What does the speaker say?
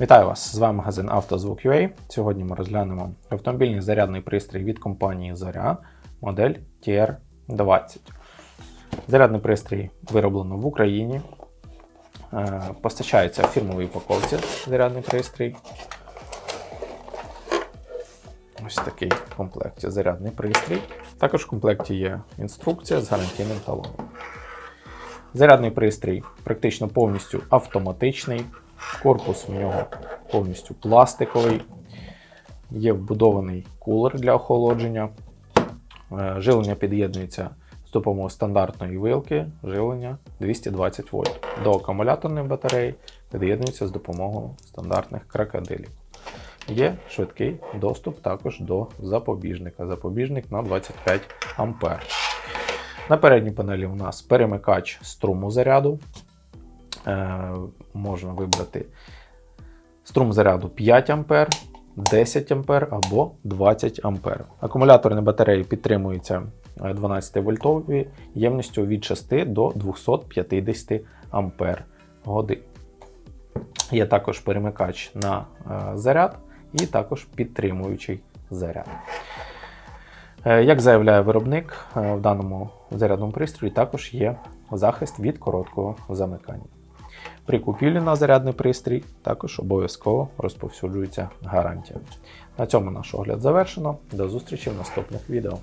Вітаю вас! З вами магазин «Автозвук.UA». Сьогодні ми розглянемо автомобільний зарядний пристрій від компанії Зоря, модель TR20. Зарядний пристрій вироблено в Україні. Е, Постачається в фірмовій упаковці зарядний пристрій. Ось такий в комплекті зарядний пристрій. Також в комплекті є інструкція з гарантійним талоном. Зарядний пристрій практично повністю автоматичний. Корпус у нього повністю пластиковий. Є вбудований кулер для охолодження. Е, Живлення під'єднується з допомогою стандартної вилки, живлення 220 вольт. До акумуляторної батареї під'єднується з допомогою стандартних крокодилів. Є швидкий доступ також до запобіжника. Запобіжник на 25 А. На передній панелі у нас перемикач струму заряду. Е, можна вибрати струм заряду 5 А, 10 А або 20 А. Акумуляторні батареї підтримуються 12 вольтові ємністю від 6 до 250 Ампер годин. Є також перемикач на е, заряд і також підтримуючий заряд. Е, Як заявляє виробник, е, в даному зарядному пристрої також є захист від короткого замикання. При купівлі на зарядний пристрій також обов'язково розповсюджується гарантія. На цьому наш огляд завершено. До зустрічі в наступних відео.